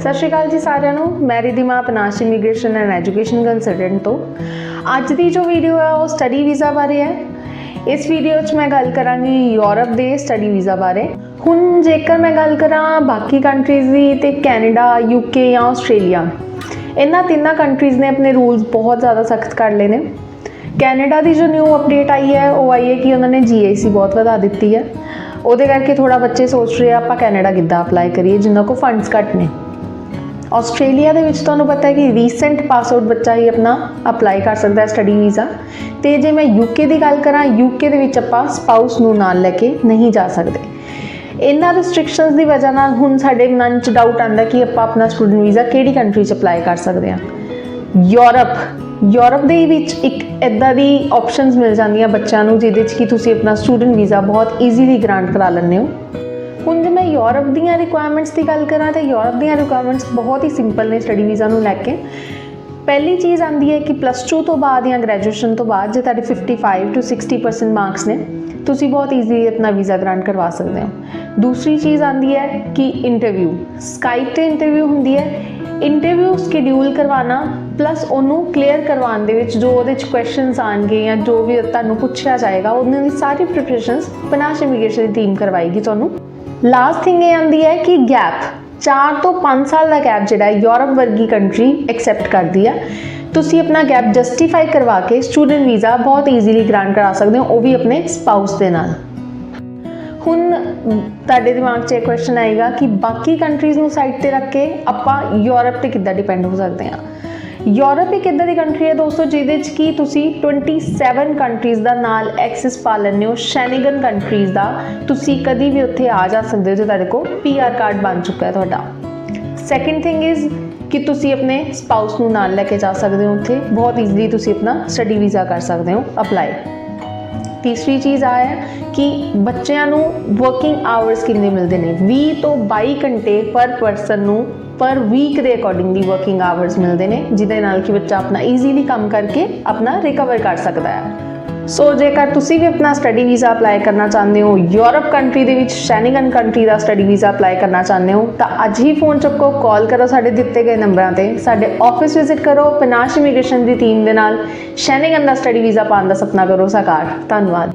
ਸਤਿ ਸ਼੍ਰੀ ਅਕਾਲ ਜੀ ਸਾਰਿਆਂ ਨੂੰ। ਮੈਂ Ridhima Panash immigration and education consultant ਤੋਂ। ਅੱਜ ਦੀ ਜੋ ਵੀਡੀਓ ਹੈ, ਉਹ ਸਟੱਡੀ ਵੀਜ਼ਾ ਬਾਰੇ ਹੈ। ਇਸ ਵੀਡੀਓ 'ਚ ਮੈਂ ਗੱਲ ਕਰਾਂਗੀ ਯੂਰਪ ਦੇ ਸਟੱਡੀ ਵੀਜ਼ਾ ਬਾਰੇ। ਹੁਣ ਜੇਕਰ ਮੈਂ ਗੱਲ ਕਰਾਂ ਬਾਕੀ ਕੰਟਰੀਜ਼ ਦੀ, ਤੇ ਕੈਨੇਡਾ ਯੂਕੇ ਜਾਂ ਆਸਟ੍ਰੇਲੀਆ ਇਹਨਾਂ ਤਿੰਨਾਂ ਕੰਟਰੀਜ਼ ਨੇ ਆਪਣੇ ਰੂਲਸ ਬਹੁਤ ਜ਼ਿਆਦਾ ਸਖਤ ਕਰ ਲਏ ਨੇ। ਕੈਨੇਡਾ ਦੀ ਜੋ ਨਿਊ ਅਪਡੇਟ ਆਈ ਹੈ, ਉਹ ਆਈ ਹੈ ਕਿ ਉਹਨਾਂ ਨੇ ਜੀਆਈਸੀ ਬਹੁਤ ਵਧਾ ਦਿੱਤੀ ਹੈ। ਉਹਦੇ ਕਰਕੇ ਥੋੜਾ ਬੱਚੇ ਸੋਚ ਰਹੇ ਆ, ਆਪਾਂ ਕੈਨੇਡਾ ਕਿੱਦਾਂ ਅਪਲਾਈ ਕਰੀਏ ਜਿਨ੍ਹਾਂ ਕੋ ਫੰਡਸ ਘੱਟ ਨੇ। ਆਸਟ੍ਰੇਲੀਆ ਦੇ ਵਿੱਚ ਤੁਹਾਨੂੰ ਪਤਾ ਹੈ ਕਿ ਰੀਸੈਂਟ ਪਾਸ ਆਊਟ ਬੱਚਾ ਹੀ ਆਪਣਾ ਅਪਲਾਈ ਕਰ ਸਕਦਾ ਹੈ ਸਟੱਡੀ ਵੀਜ਼ਾ ਤੇ ਜੇ ਮੈਂ ਯੂਕੇ ਦੀ ਗੱਲ ਕਰਾਂ ਯੂਕੇ ਦੇ ਵਿੱਚ ਆਪਾਂ ਸਪਾਊਸ ਨੂੰ ਨਾਲ ਲੈ ਕੇ ਨਹੀਂ ਜਾ ਸਕਦੇ। ਇਹਨਾਂ ਰਿਸਟ੍ਰਿਕਸ਼ਨਸ ਦੀ ਵਜ੍ਹਾ ਨਾਲ ਹੁਣ ਸਾਡੇ ਮਨ 'ਚ ਡਾਊਟ ਆਉਂਦਾ ਕਿ ਆਪਾਂ ਆਪਣਾ ਸਟੂਡੈਂਟ ਵੀਜ਼ਾ ਕਿਹੜੀ ਕੰਟਰੀ 'ਚ ਅਪਲਾਈ ਕਰ ਸਕਦੇ ਹਾਂ। ਯੂਰਪ ਯੂਰਪ ਦੇ ਵਿੱਚ ਇੱਕ ਇਦਾਂ ਦੀ ਆਪਸ਼ਨਸ ਮਿਲ ਜਾਂਦੀਆਂ ਬੱਚਿਆਂ ਨੂੰ, ਜਿਹਦੇ 'ਚ ਕਿ ਤੁਸੀਂ ਆਪਣਾ ਸਟੂਡੈਂਟ ਵੀਜ਼ਾ ਬਹੁਤ ਈਜ਼ੀਲੀ ਗ੍ਰਾਂਟ ਕਰਾ ਲੈਂਦੇ ਹੋ। ਹੁਣ ਜੇ ਮੈਂ ਯੂਰਪ ਦੀਆਂ ਰਿਕੁਆਇਰਮੈਂਟਸ ਦੀ ਗੱਲ ਕਰਾਂ ਤਾਂ ਯੂਰਪ ਦੀਆਂ ਰਿਕੁਆਇਰਮੈਂਟਸ ਬਹੁਤ ਹੀ ਸਿੰਪਲ ਨੇ ਸਟੱਡੀ ਵੀਜ਼ਾ ਨੂੰ ਲੈ ਕੇ। ਪਹਿਲੀ ਚੀਜ਼ ਆਂਦੀ ਹੈ ਕਿ ਪਲੱਸ 2 ਤੋਂ ਬਾਅਦ ਜਾਂ ਗ੍ਰੈਜੂਏਸ਼ਨ ਤੋਂ ਬਾਅਦ ਜੇ ਤੁਹਾਡੇ 55 ਟੂ 60% ਮਾਰਕਸ ਨੇ, ਤੁਸੀਂ ਬਹੁਤ ਈਜ਼ੀਲੀ ਆਪਣਾ ਵੀਜ਼ਾ ਗ੍ਰਾਂਟ ਕਰਵਾ ਸਕਦੇ ਹੋ। ਦੂਸਰੀ ਚੀਜ਼ ਆਂਦੀ ਹੈ ਕਿ ਇੰਟਰਵਿਊ ਸਕਾਈਪ ਤੇ ਇੰਟਰਵਿਊ ਹੁੰਦੀ ਹੈ। ਇੰਟਰਵਿਊ ਸ਼ਡਿਊਲ ਕਰਵਾਉਣਾ ਪਲੱਸ ਉਹਨੂੰ ਕਲੀਅਰ ਕਰਵਾਉਣ ਦੇ ਵਿੱਚ ਜੋ ਉਹਦੇ ਚ ਕੁਐਸਚਨਸ ਆਣਗੇ ਜਾਂ ਜੋ ਵੀ ਤੁਹਾਨੂੰ ਪੁੱਛਿਆ ਜਾਏਗਾ, ਉਹਨਾਂ ਦੀ ਸਾਰੀ ਪ੍ਰੀਪਰੇਸ਼ਨਸ ਪਨਾਸ਼ ਇਮੀਗ੍ਰੇਸ਼ਨ ਦੀ ਟੀਮ ਕਰਵਾਏਗੀ ਤੁਹਾਨੂੰ। ਲਾਸਟ ਥਿੰਗ ਇਹ ਆਂਦੀ ਹੈ ਕਿ ਗੈਪ 4 ਤੋਂ 5 ਸਾਲ ਦਾ ਗੈਪ ਜਿਹੜਾ ਯੂਰਪ ਵਰਗੀ ਕੰਟਰੀ ਐਕਸੈਪਟ ਕਰਦੀ ਹੈ ਤੁਸੀਂ ਆਪਣਾ ਗੈਪ ਜਸਟੀਫਾਈ ਕਰਵਾ ਕੇ ਸਟੂਡੈਂਟ ਵੀਜ਼ਾ ਬਹੁਤ ਈਜ਼ੀਲੀ ਗ੍ਰਾਂਟ ਕਰਾ ਸਕਦੇ ਹੋ, ਉਹ ਵੀ ਆਪਣੇ ਸਪਾਊਸ ਦੇ ਨਾਲ। ਹੁਣ ਤੁਹਾਡੇ ਦਿਮਾਗ 'ਚ ਇਹ ਕੁਐਸਚਨ ਆਏਗਾ ਕਿ ਬਾਕੀ ਕੰਟਰੀਜ਼ ਨੂੰ ਸਾਈਡ ਤੇ ਰੱਖ ਕੇ ਆਪਾਂ ਯੂਰਪ ਤੇ ਕਿੱਦਾਂ ਡਿਪੈਂਡ ਹੋ ਸਕਦੇ ਹਾਂ? ਯੂਰਪ ਇੱਕ ਇਦਾਂ ਦੀ ਕੰਟਰੀ ਹੈ ਦੋਸਤੋ, ਜਿਹਦੇ 'ਚ ਕੀ ਤੁਸੀਂ 27 ਕੰਟਰੀਜ਼ ਦਾ ਨਾਲ ਐਕਸੈਸ ਪਾ ਲੈਂਦੇ ਹੋ। ਸ਼ੈਨਗਨ ਕੰਟਰੀਜ਼ ਦਾ ਤੁਸੀਂ ਕਦੀ ਵੀ ਉੱਥੇ ਆ ਜਾ ਸਕਦੇ ਹੋ, ਜੇ ਤੁਹਾਡੇ ਕੋਲ ਪੀਆਰ ਕਾਰਡ ਬਣ ਚੁੱਕਾ ਹੈ ਤੁਹਾਡਾ। ਸੈਕੰਡ ਥਿੰਗ ਇਜ਼ ਕਿ ਤੁਸੀਂ ਆਪਣੇ ਸਪਾਊਸ ਨੂੰ ਨਾਲ ਲੈ ਕੇ ਜਾ ਸਕਦੇ ਹੋ ਉੱਥੇ। ਬਹੁਤ ਈਜ਼ੀਲੀ ਤੁਸੀਂ ਆਪਣਾ ਸਟੱਡੀ ਵੀਜ਼ਾ ਕਰ ਸਕਦੇ ਹੋ ਅਪਲਾਈ ਤੀਸਰੀ ਚੀਜ਼ ਆ ਹੈ ਕਿ ਬੱਚਿਆਂ ਨੂੰ ਵਰਕਿੰਗ ਆਵਰਸ ਕਿੰਨੇ ਮਿਲਦੇ ਨੇ? 20 ਤੋਂ 22 ਘੰਟੇ ਪਰ ਪਰਸਨ ਨੂੰ ਪਰ ਵੀਕ ਦੇ ਅਕੋਰਡਿੰਗਲੀ ਵਰਕਿੰਗ ਆਵਰਸ ਮਿਲਦੇ ਨੇ, ਜਿਹਦੇ ਨਾਲ ਕਿ ਬੱਚਾ ਆਪਣਾ ਈਜ਼ੀਲੀ ਕੰਮ ਕਰਕੇ ਆਪਣਾ ਰਿਕਵਰ ਕਰ ਸਕਦਾ ਹੈ। ਸੋ ਜੇਕਰ ਤੁਸੀਂ ਵੀ ਆਪਣਾ ਸਟੱਡੀ ਵੀਜ਼ਾ ਅਪਲਾਈ ਕਰਨਾ ਚਾਹੁੰਦੇ ਹੋ ਯੂਰਪ ਕੰਟਰੀ ਦੇ ਵਿੱਚ ਸ਼ੈਨਗਨ ਕੰਟਰੀ ਦਾ ਸਟੱਡੀ ਵੀਜ਼ਾ ਅਪਲਾਈ ਕਰਨਾ ਚਾਹੁੰਦੇ ਹੋ, ਤਾਂ ਅੱਜ ਹੀ ਫੋਨ ਚੁੱਕੋ ਕਾਲ ਕਰੋ ਸਾਡੇ ਦਿੱਤੇ ਗਏ ਨੰਬਰਾਂ ਤੇ, ਸਾਡੇ ਆਫਿਸ ਵਿਜ਼ਿਟ ਕਰੋ ਪਨਾਸ਼ ਇਮੀਗ੍ਰੇਸ਼ਨ ਦੀ ਟੀਮ ਦੇ ਨਾਲ ਸ਼ੈਨਗਨ ਦਾ ਸਟੱਡੀ ਵੀਜ਼ਾ ਪਾਉਣ ਦਾ ਸੁਪਨਾ ਕਰੋ, ਸਾਕਾਰ। ਧੰਨਵਾਦ।